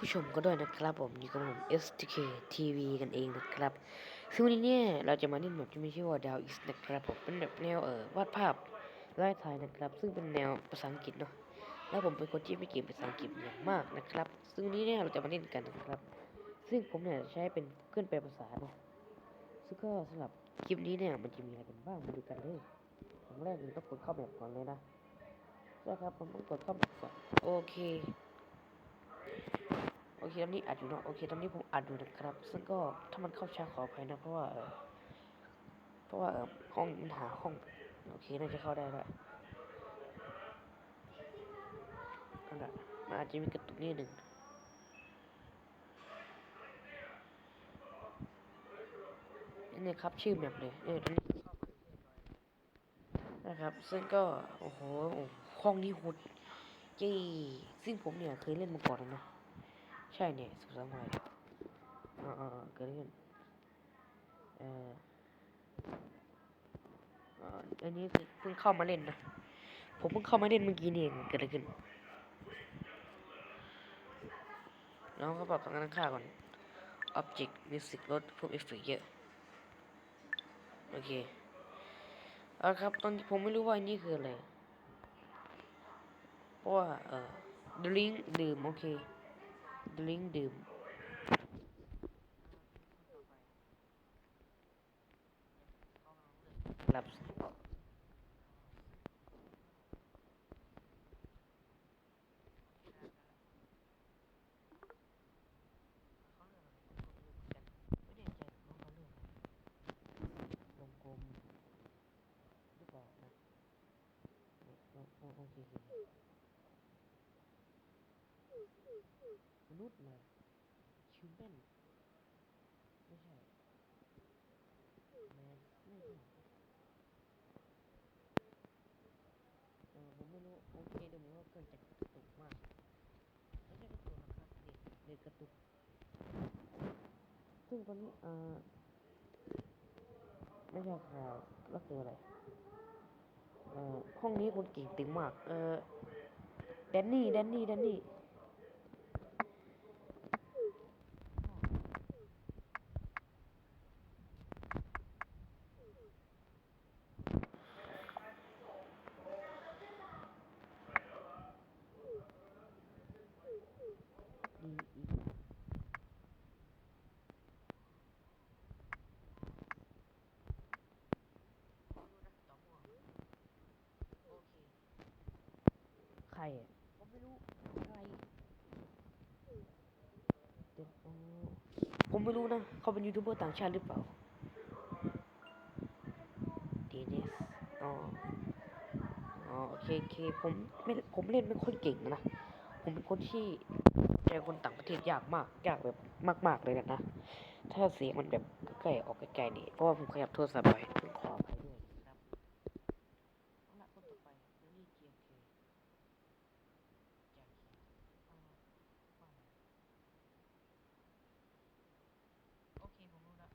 ผู้ชมก็ด้วยนะครับผมอยู่กับผม STK TV กันเองนะครับ ซึ่งวันนี้เนี่ยเราจะมาเล่นแบบที่มีชื่อว่าดาวอิสนะครับผมเป็นแบบแนวเออวาดภาพไล่ถ่ายนะครับ ซึ่งเป็นแนวภาษาอังกฤษเนาะแล้วผมเป็นคนที่ไม่เก่งภาษาอังกฤษอย่างมากนะครับ ซึ่งวันนี้เนี่ยเราจะมาเล่นกันนะครับ ซึ่งผมเนี่ยใช้เป็นเครื่องแปลภาษาเนาะซึ่งก็สำหรับคลิปนี้เนี่ยมันจะมีอะไรกันบ้างมาดูกันเลยอย่างแรกเลยต้องกดเข้าแบบก่อนเลยนะใช่ครับผมต้องกดเข้าแบบก่อนโอเค เคตอนนี้อัดอยู่เนาะโอเคตอนนี้ผมอัดอยู่นะครับ ซึ่งก็ถ้ามันเข้าช้าขออภัยนะ เพราะว่าเพราะว่าห้องมันหาห้องโอเคน่าจะเข้าได้แล้วนั่นแหละมันอาจจะมีกระตุกนิดหนึ่งนี่ครับชื่อแมปเลยเออตอนนี้นะครับ ซึ่งก็ โอ้โหห้องนี้โหดจี้ซึ่งผมเนี่ยเคยเล่นมาก่อนแล้วนะ ใช่เนี่ยสุดสมัยอ่าอ่าอ่าเกิดขึ้นเอ่ออ,อันนี้คือเพิ่งเข้ามาเล่นนะผมเพิ่งเข้ามาเล่นเมื่อกี้นี่เองเกิดอะไรขึ้นน้องเขาบอกต้องการค่าก่อน object music ลดพวกเอฟเฟกต์เยอะ โอเคเอาละครับ ตอนนี้ผมไม่รู้ว่านนี้คืออะไร เพราะว่า เอ่อ drink ดื่ม โอเค ดื่มครับวงกลมหรือเปล่านะโอโอโอเคโอเค มนุษย์เลยชิวแมนไม่ใช่แมนไม่ใช่เออผมไม่รู้โอเคเดี๋ยวผมว่าเกิดจากกระตุกมากไม่ใช่กระตุกนะครับเด็กเด็กกระตุกซึ่งตอนนี้เอ่อไม่ใช่ข่าวก็คืออะไรเอ่อห้องนี้คนเก่งตึงมาก เออแดนนี่แดนนี่แดนนี่ ผมไม่รู้ใครผมไม่รู้นะ เขาเป็นยูทูบเบอร์ต่างชาติหรือเปล่าเดีเนสอ๋ออ๋อโอเคโอเคผมไม่ผมเล่นไม่ค่อยเก่งนะ ผมเป็นคนที่เจอคนต่างประเทศยากมากยากแบบมาก ๆ เลยนะ ถ้าเสียงมันแบบใกล้ๆออกไกลๆนี่ เพราะว่าผมขยับโทรศัพท์บ่อยด้วยนะครับเอาละคนต่อไปแล้วนี่ GMK จากอ่าว่าไงโอเค ผมรู้ละ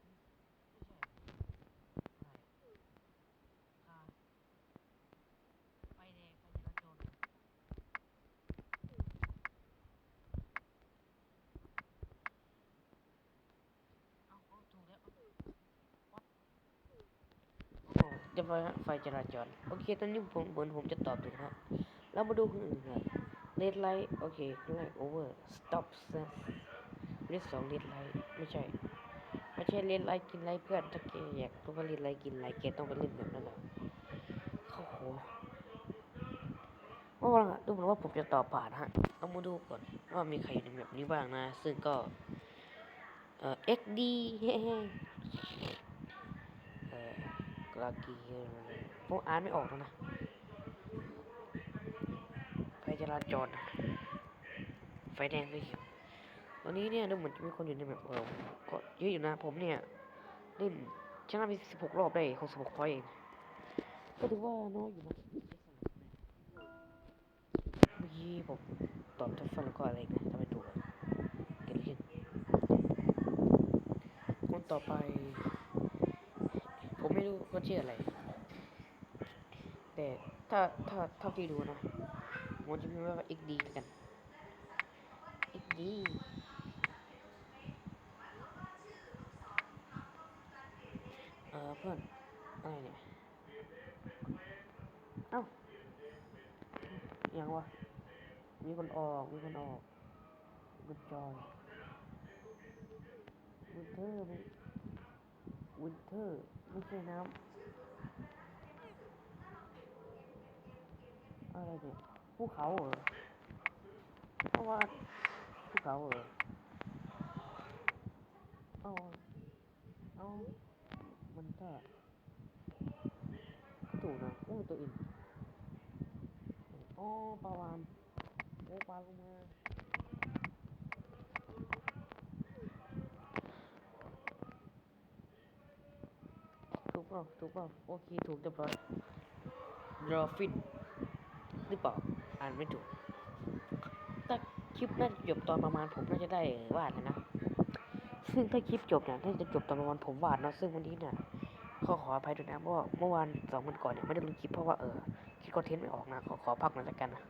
ไม่ใช่อะไรค่ะไฟแดงไฟจราจร เอาเอาถูกแล้วเอา What? โอ้เรียบร้อยฮะไฟจราจร โอเค ตอนนี้ผมเหมือนผมจะตอบถูกฮะแล้วมาดูคนอื่นครับ red light โอเค light over stop sign เรดสอง red light ไม่ใช่ ไม่ใช่ red light กินไลท์เพื่อนถ้าแกอยากรู้ว่า red light กินไลท์แกต้องไปเล่นแบบนั้นแหละโอ้โหเมื่อวานอะดูเหมือนว่าผมจะตอบผ่านฮะต้องมาดูก่อนว่ามีใครอยู่ในแบบนี้บ้างนะ ซึ่งก็ เอ่อ XD เฮ้ อกรากีผมอ่านไม่ออกแล้วนะไฟจราจรไฟแดงไฟเขียวตอนนี้เนี่ยดูเหมือนจะมีคนอยู่ในแบบเออก็เยอะอยู่นะ ผมเนี่ยเล่นชนะไปสิบหกรอบได้หกสิบหกพอยเองก็ถือว่าน้อยอยู่นะเมื่อกี้ผมตอบทัฟเฟนแล้วก็อะไรนะทำไมถูกเกิดขึ้นคนต่อไป ว่าชื่ออะไร แต่ถ้าถ้าเท่าที่ดูนะผมจะมีไว้ว่า XD แล้วกัน XD เออเพื่อนอะไรเนี่ย เอ้ายังวะ มีคนออก มีคนออกกุญจอยวินเทอร์วินเทอร์ ไม่ใช่น้ำอะไรเนี่ยภูเขาเหรอเพราะว่าภูเขาเหรอเอาเอามันก็ก็ถูกนะโอ้ตัวอินอ๋อปลาวานโอ้ปลาลงมา เปล่าถูกเปล่าโอเคถูกเรียบร้อยดอฟฟินหรือเปล่าอ่านไม่ถูกถ้าคลิปน่าจะจบตอนประมาณผมน่าจะได้วาดนะนะซึ่งถ้าคลิปจบเนี่ยน่าจะจบตอนประมาณผมวาดเนอะซึ่งวันนี้เนี่ยขอขออภัยด้วยนะเพราะว่าเมื่อวานสองวันก่อนเนี่ยไม่ได้ลงคลิปเพราะว่าเออคิดคอนเทนต์ไม่ออกนะขอขอพักหน่อยละกันนะ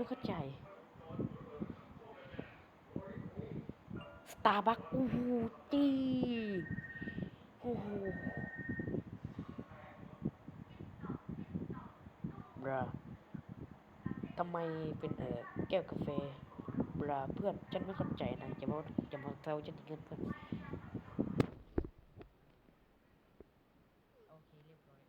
ไม่เข้าใจสตาร์บัคโอ้โหจีโอ้โหบราทำไมเป็นเออแก้วกาแฟบราเพื่อนฉันไม่เข้าใจนะจะมาจะมาเซาฉันอีกเงินเพื่อนโอเคเรียบร้อย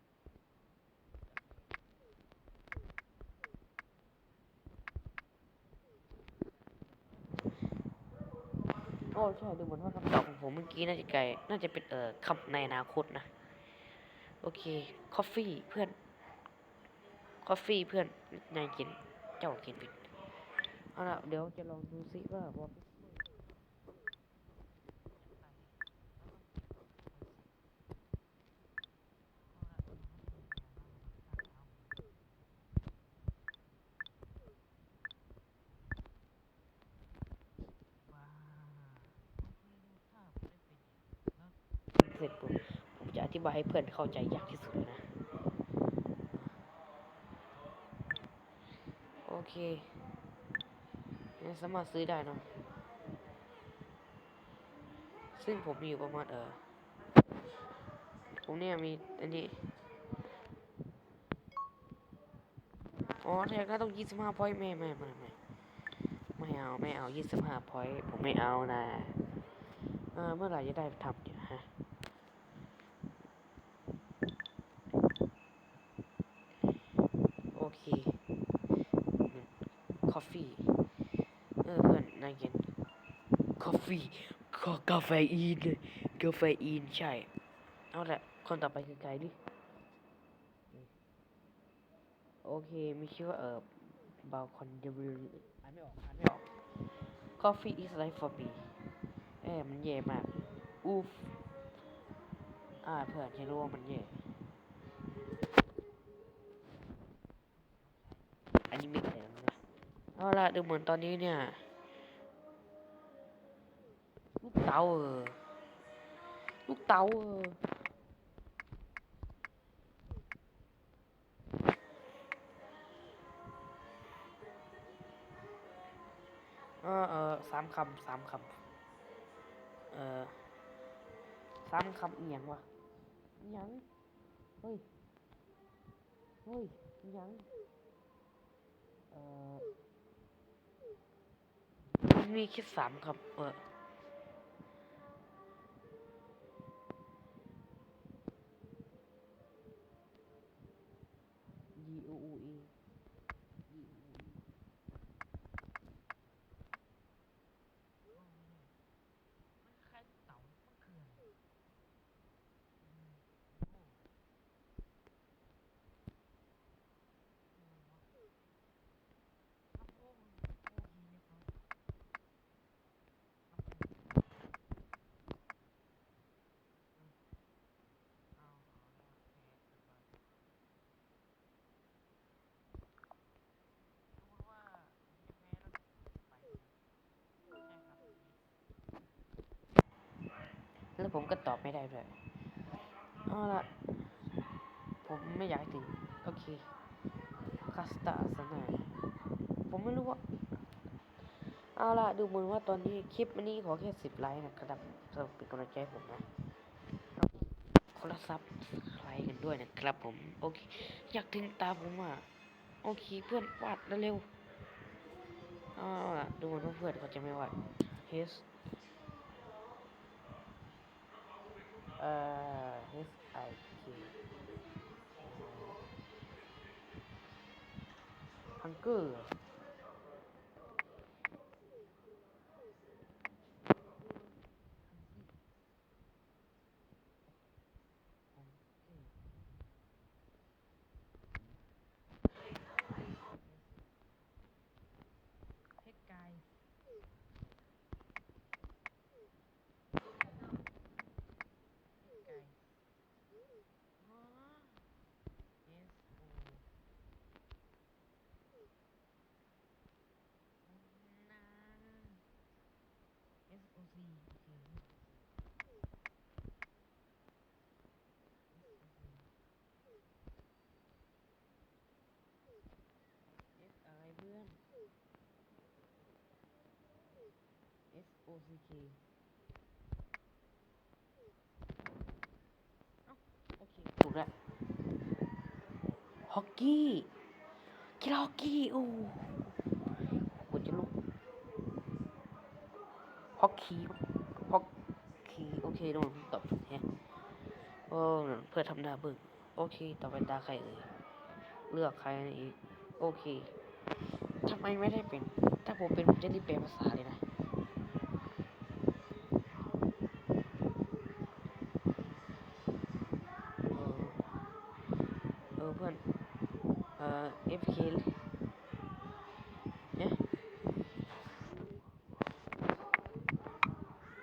โอ้ใช่ดูเหมือนว่าคำตอบของผ มเมื่อกี้น่าจะไกลน่าจะเป็นเอ่อคำในอนาคตนะ โอเคคอฟฟี่เพื่อนคอฟฟี่เพื่อนนายกิน เจ้ากินผิดเอาละเดี๋ยวจะลองดูซิว่าบอเสร็จปุ๊บายให้เพื่อนเข้าใจยางที่สุดนะ โอเคสามารถซื้อได้เนอะซึ่งผมมีอยู่ประมาณเออผมเนี่ยมีอันนี้ อ๋อแท้ก็ต้องยี่สิบห้าพอยต์ไม่ไม่ไม่ไม่ไม่เอาไม่เอายี่สิบห้าพอยต์ผมไม่เอานะ เออเมื่อไหร่จะได้ทำเนี่ยฮะ โอเคค อฟฟี่เออเพื่อนนายเห็นคอฟฟี่กากาแฟอีนเลยกาแฟอีนใช่ เอาละคนต่อไปคือใครดิ โอเค มีชื่อว่าเออบาคอนเดวิลอ่านไม่ออกอ่านไม่ออก Coffee is life for me เอ้มันแย่มาก อูฟอ่าเพื่อนจะรู้ว่ามันแย่ เอาละดูเหมือนตอนนี้เนี่ยลูกเตาเออลูกเตาเออเออเออสามคำสามคำเออสามคำเอียงวะอียังเฮ้ยเฮ้ยอียังเออ มีแค่สามคำเออ G O U E G O U E มันคล้ายเต่ามันคืออะไรอืมโอ้อะไรวะครับโอ้โหโอเคนะครับครับผมอืมเอาเอาแล้วแพ้เกิดมาสมมติว่าผมจะแพ้แล้วไปใช่ครับ แล้ว ผมก็ตอบไม่ได้ด้วยเอาละผมไม่อยากถึง โอเคคาสตาสนายผมไม่รู้ว่า เอาละดูเหมือนว่าตอนนี้คลิปนี้ขอแค่สิบไลค์นะครับสำหรับเป็นกำลังใจผมนะคนละซับใครกันด้วยนะครับผม โอเค อยากถึงตาผมอะ โอเคเพื่อนวาดเร็วๆเอาละดูเหมือนว่าเพื่อนเขาจะไม่วาด his เอ่อ H I K ฮังเกอร์เพชรกาย ไก่อ๋อ S O นา SI เพื่อน SOCK โอเค ถูกแล้วฮอกกี้กีฬาฮอกกี้ โอ้ปวดจะลุก พอกกี้ฮอกกี้โอเคลงตอบถูกแฮะโอ้เพื่อทำดาบึกโอเค ต่อไปตาใครเอ่ยเลือกใครอีก โอเคทำไมไม่ได้เป็น ถ้าผมเป็นผมจะรีบเปลี่ยนภาษาเลยนะ เออ เออเพื่อน เอ่อ FK เนี่ย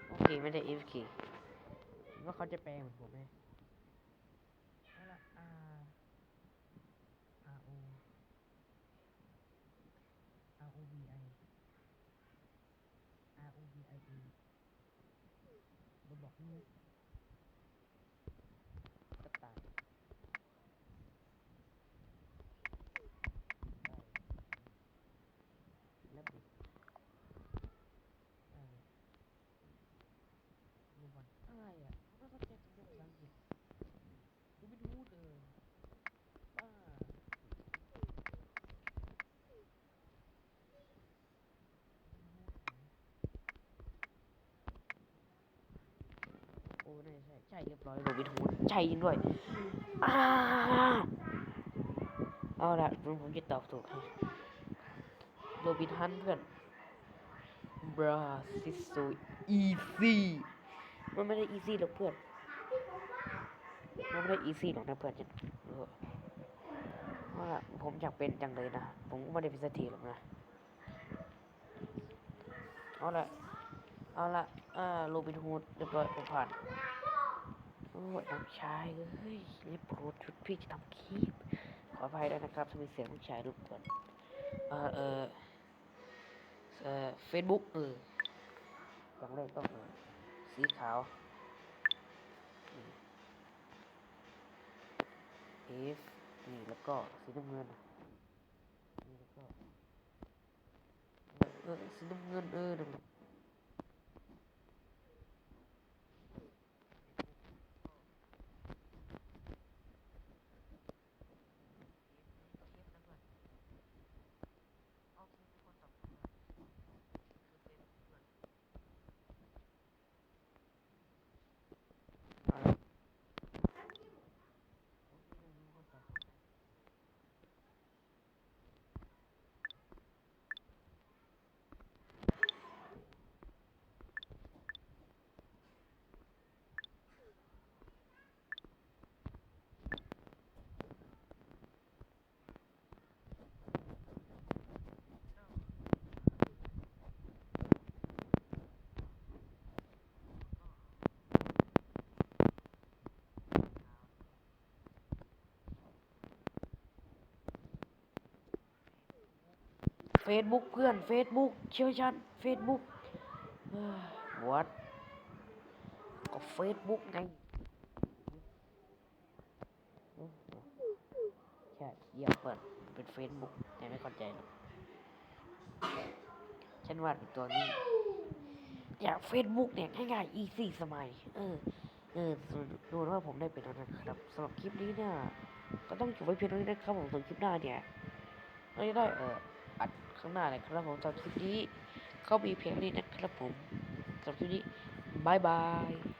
โอเค ไม่ได้ FK ว่า เขาจะแปลเหมือนผมไหมเอาละ R R O R O V I R O V I E บนบอกลูกกระต่าย และบิดเออดูบอลอะไรอะไม่เข้าใจคำภาษาอังกฤษดูไม่รู้เลยบ้าโอ้น่า ใช่เรียบร้อยโรบินฮูดใช่จริงด้วยอ้าเอาละผมจะตอบถูกให้โรบินฮันเพื่อนบราซิโซอีซี่มันไม่ได้อีซี่หรอกเพื่อนมันไม่ได้อีซี่หรอกนะเพื่อนจันเออว่าละผมอยากเป็นจังเลยนะ ผมก็ไม่ได้เป็นสักทีหรอกนะ เอาละเอาละอ่าโรบินฮูดเรียบร้อยผมผ่าน โอ้ยน้องชายเอ้ยนี่โปรดชุดพี่จะทำคลิปขออภัยด้วยนะครับถ้ามีเสียงน้องชายรบกวนเออเออเอ่อเฟซบุ๊กเอออย่างแรกต้องเออสีขาว F นี่แล้วก็สีน้ำเงินนี่แล้วก็เออสีน้ำเงินเออ นั่นแหละเฟซบุ๊กเพื่อนเฟซบุ๊กเชี่ยวชาญเฟซบุ๊กวัดก็เฟซบุ๊กไงใช่เยี่ยมเปิดเป็นเฟซบุ๊กแต่ไม่เข้าใจหรอกฉันวาดเป็นตัวนี้อยากเฟซบุ๊กเนี่ยง่ายๆ easy สมัย เออ เออดูว่าผมได้เป็นแล้วนะครับสำหรับคลิปนี้เนี่ย ก็ต้องจบไว้เพียงเท่านี้นะครับผมส่วนคลิปหน้าเนี่ยเราจะได้เออ ข้างหน้าเลยครับผมสำหรับคลิปนี้เขามีเพียงนี้นะครับผมสำหรับคลิปนี้บายบาย